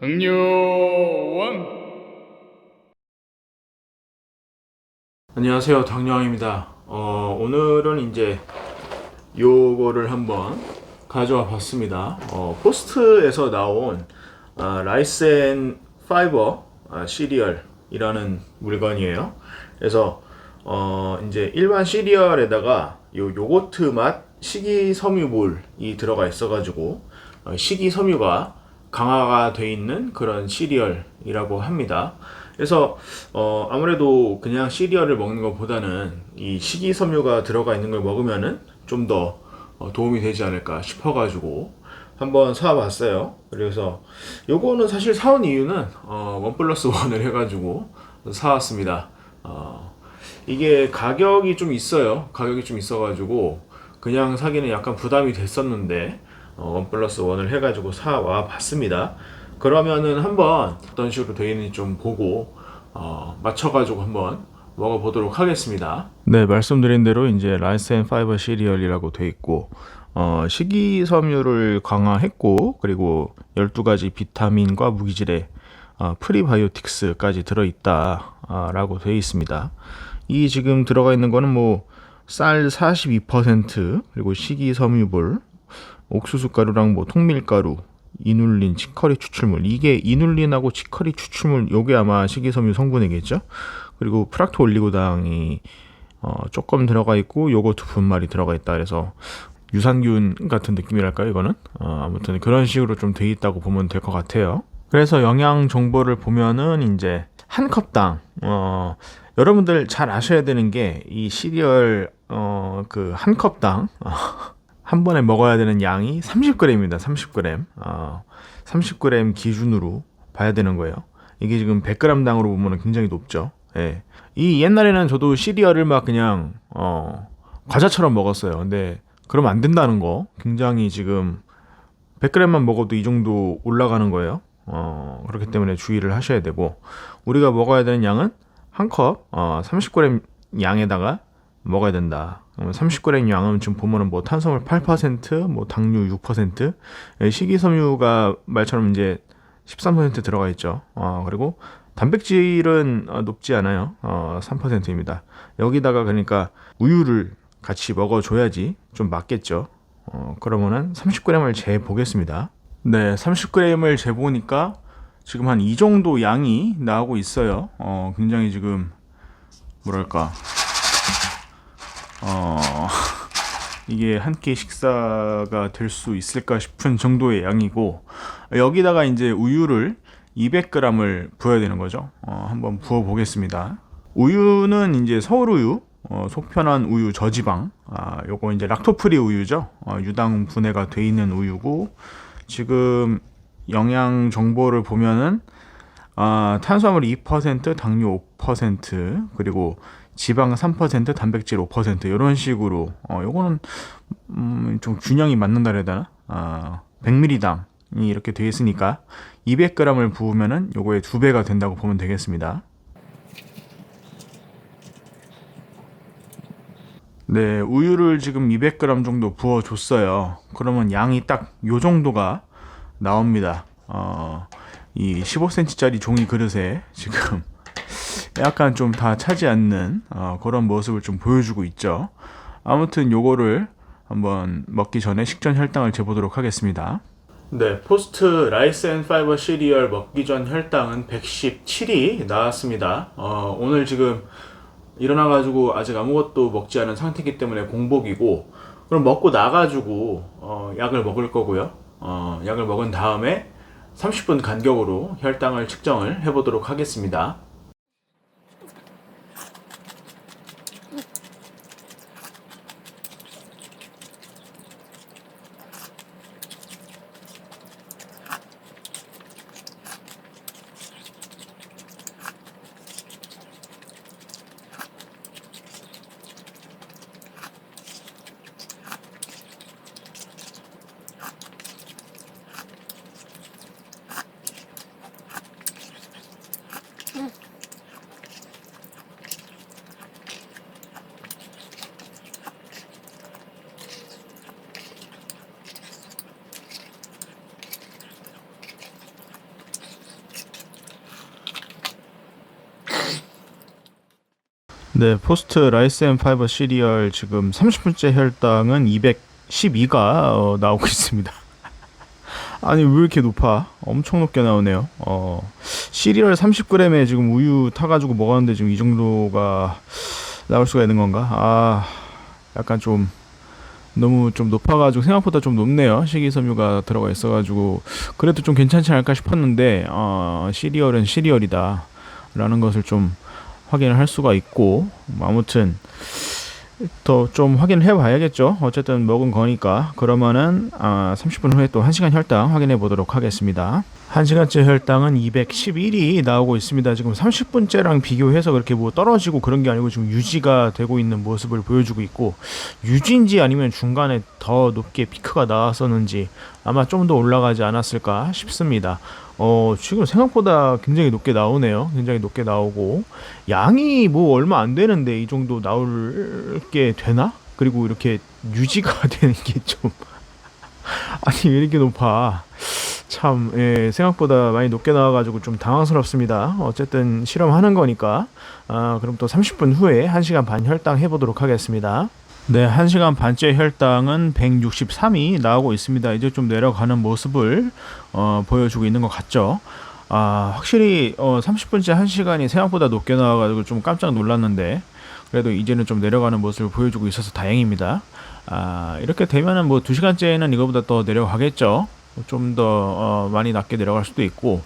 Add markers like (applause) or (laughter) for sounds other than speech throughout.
당뇨원. 안녕하세요. 당뇨왕입니다. 어, 오늘은 이제 요거를 한번 가져와 봤습니다. 어, 포스트에서 나온 아, 라이센 파이버 아, 시리얼이라는 물건이에요. 그래서 어, 이제 일반 시리얼에다가 요 요거트 맛 식이섬유물이 들어가 있어 가지고 어, 식이섬유가 강화가 돼 있는 그런 시리얼이라고 합니다. 그래서 어, 아무래도 그냥 시리얼을 먹는 것보다는 이 식이섬유가 들어가 있는 걸 먹으면은 좀 더 도움이 되지 않을까 싶어 가지고 한번 사봤어요. 그래서 요거는 사실 사온 이유는 어, 원 플러스 원을 해가지고 사왔습니다. 어, 이게 가격이 좀 있어요. 가격이 좀 있어가지고 그냥 사기는 약간 부담이 됐었는데 어, 원 플러스 원을 해가지고 사와 봤습니다. 그러면은 한번 어떤 식으로 되어 있는지 좀 보고 어, 맞춰가지고 한번 먹어보도록 하겠습니다. 네, 말씀드린 대로 이제 라이센 파이버 시리얼이라고 돼 있고 어, 식이섬유를 강화했고 그리고 12가지 비타민과 무기질의 어, 프리바이오틱스까지 들어있다라고 되어 있습니다. 이 지금 들어가 있는 거는 뭐 쌀 42% 그리고 식이섬유물, 옥수수 가루랑 뭐 통밀가루, 이눌린, 치커리 추출물 이게 이눌린하고 치커리 추출물 요게 아마 식이섬유 성분이겠죠. 그리고 프락토 올리고당이 어, 조금 들어가 있고 요거트 분말이 들어가 있다 그래서 유산균 같은 느낌이랄까요 이거는 어, 아무튼 그런 식으로 좀 돼 있다고 보면 될 것 같아요. 그래서 영양 정보를 보면은 이제 한 컵당 어, 여러분들 잘 아셔야 되는 게 이 시리얼 어, 그 한 컵당 어, (laughs) 한 번에 먹어야 되는 양이 30g입니다. 30g. 어, 30g 기준으로 봐야 되는 거예요. 이게 지금 100g당으로 보면 굉장히 높죠. 예. 이 옛날에는 저도 시리얼을 막 그냥 어, 과자처럼 먹었어요. 근데 그러면 안 된다는 거 굉장히 지금 100g만 먹어도 이 정도 올라가는 거예요. 어, 그렇기 때문에 주의를 하셔야 되고 우리가 먹어야 되는 양은 한 컵, 어, 30g 양에다가 먹어야 된다. 30g 양은 지금 보면은 뭐 탄수화물 8%, 뭐 당류 6%, 예, 식이섬유가 말처럼 이제 13% 들어가 있죠. 어, 그리고 단백질은 어, 높지 않아요. 어, 3%입니다. 여기다가 그러니까 우유를 같이 먹어줘야지 좀 맞겠죠. 어, 그러면은 30g을 재 보겠습니다. 네, 30g을 재 보니까 지금 한 이 정도 양이 나오고 있어요. 어, 굉장히 지금 뭐랄까 어, 이게 한 끼 식사가 될 수 있을까 싶은 정도의 양이고 여기다가 이제 우유를 200g을 부어야 되는 거죠. 어, 한번 부어 보겠습니다. 우유는 이제 서울 우유, 어, 속편한 우유 저지방, 아, 요거 이제 락토프리 우유죠. 어, 유당 분해가 돼 있는 우유고 지금 영양 정보를 보면은 아, 탄수화물 2%, 당류 5%, 그리고 지방 3%, 단백질 5% 이런 식으로 어 요거는 음, 좀 균형이 맞는다 해야 되나? 아, 100mg당이 이렇게 되어 있으니까 200g을 부으면은 요거의 두 배가 된다고 보면 되겠습니다. 네, 우유를 지금 200g 정도 부어 줬어요. 그러면 양이 딱 요 정도가 나옵니다. 어, 이 15cm짜리 종이 그릇에 지금 약간 좀 다 차지 않는 어, 그런 모습을 좀 보여주고 있죠. 아무튼 요거를 한번 먹기 전에 식전 혈당을 재보도록 하겠습니다. 네, 포스트 라이스 앤 파이버 시리얼 먹기 전 혈당은 117이 나왔습니다. 어, 오늘 지금 일어나가지고 아직 아무것도 먹지 않은 상태이기 때문에 공복이고 그럼 먹고 나가지고 어, 약을 먹을 거고요. 어, 약을 먹은 다음에 30분 간격으로 혈당을 측정을 해보도록 하겠습니다. 네, 포스트 라이스 앤 파이버 시리얼 지금 30분째 혈당은 212가 어, 나오고 있습니다. (laughs) 아니 왜 이렇게 높아? 엄청 높게 나오네요. 어, 시리얼 30g에 지금 우유 타가지고 먹었는데 지금 이 정도가 나올 수가 있는 건가? 아, 약간 좀 너무 좀 높아가지고 생각보다 좀 높네요. 식이섬유가 들어가 있어가지고 그래도 좀 괜찮지 않을까 싶었는데 어, 시리얼은 시리얼이다 라는 것을 좀 확인을 할 수가 있고 뭐 아무튼 더 좀 확인을 해봐야겠죠. 어쨌든 먹은 거니까 그러면은 아, 30분 후에 또 1시간 혈당 확인해 보도록 하겠습니다. 1시간째 혈당은 211이 나오고 있습니다. 지금 30분째랑 비교해서 그렇게 뭐 떨어지고 그런 게 아니고 지금 유지가 되고 있는 모습을 보여주고 있고 유지인지 아니면 중간에 더 높게 피크가 나왔었는지 아마 좀 더 올라가지 않았을까 싶습니다. 어, 지금 생각보다 굉장히 높게 나오네요. 굉장히 높게 나오고 양이 뭐 얼마 안 되는데 이 정도 나올 게 되나? 그리고 이렇게 유지가 (laughs) 되는 게 좀 (laughs) 아니 왜 이렇게 높아? 참 예, 생각보다 많이 높게 나와가지고 좀 당황스럽습니다. 어쨌든 실험하는 거니까 아, 그럼 또 30분 후에 1시간 반 혈당 해보도록 하겠습니다. 네, 1시간 반째 혈당은 163이 나오고 있습니다. 이제 좀 내려가는 모습을 어, 보여주고 있는 것 같죠. 아, 확실히 어, 30분째 1시간이 생각보다 높게 나와가지고 좀 깜짝 놀랐는데 그래도 이제는 좀 내려가는 모습을 보여주고 있어서 다행입니다. 아, 이렇게 되면은 뭐 2시간째는 이거보다 더 내려가겠죠. 좀더 어, 많이 낮게 내려갈 수도 있고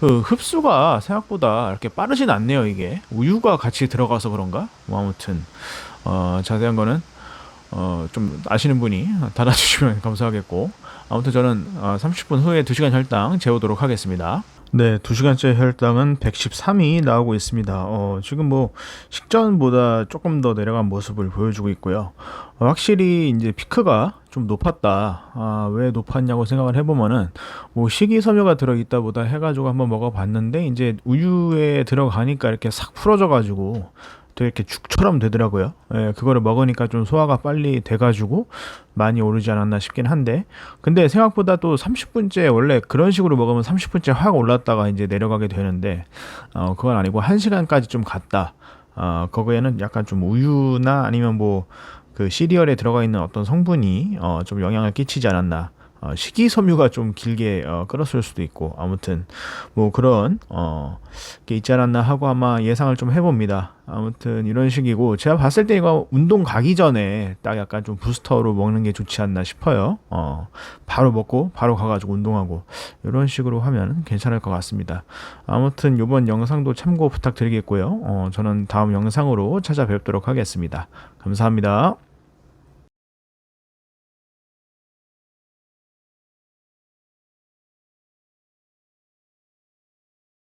그 흡수가 생각보다 이렇게 빠르진 않네요 이게 우유가 같이 들어가서 그런가 뭐 아무튼 어, 자세한 거는 어, 좀 아시는 분이 달아주시면 (laughs) 감사하겠고 아무튼 저는 어, 30분 후에 2시간 혈당 재우도록 하겠습니다. 네, 2시간째 혈당은 113이 나오고 있습니다. 어, 지금 뭐 식전보다 조금 더 내려간 모습을 보여주고 있고요. 어, 확실히 이제 피크가 좀 높았다. 아, 왜 높았냐고 생각을 해보면은 뭐 식이섬유가 들어있다 보다 해가지고 한번 먹어봤는데 이제 우유에 들어가니까 이렇게 싹 풀어져가지고 되게 이렇게 죽처럼 되더라고요. 예, 그거를 먹으니까 좀 소화가 빨리 돼가지고 많이 오르지 않았나 싶긴 한데, 근데 생각보다 또 30분째 원래 그런 식으로 먹으면 30분째 확 올랐다가 이제 내려가게 되는데, 어, 그건 아니고 1 시간까지 좀 갔다. 어, 거기에는 약간 좀 우유나 아니면 뭐 그 시리얼에 들어가 있는 어떤 성분이 어, 좀 영향을 끼치지 않았나. 어, 식이섬유가 좀 길게 어, 끌었을 수도 있고 아무튼 뭐 그런 어, 게 있지 않았나 하고 아마 예상을 좀 해봅니다. 아무튼 이런 식이고 제가 봤을 때 이거 운동 가기 전에 딱 약간 좀 부스터로 먹는 게 좋지 않나 싶어요. 어, 바로 먹고 바로 가가지고 운동하고 이런 식으로 하면 괜찮을 것 같습니다. 아무튼 이번 영상도 참고 부탁드리겠고요. 어, 저는 다음 영상으로 찾아뵙도록 하겠습니다. 감사합니다.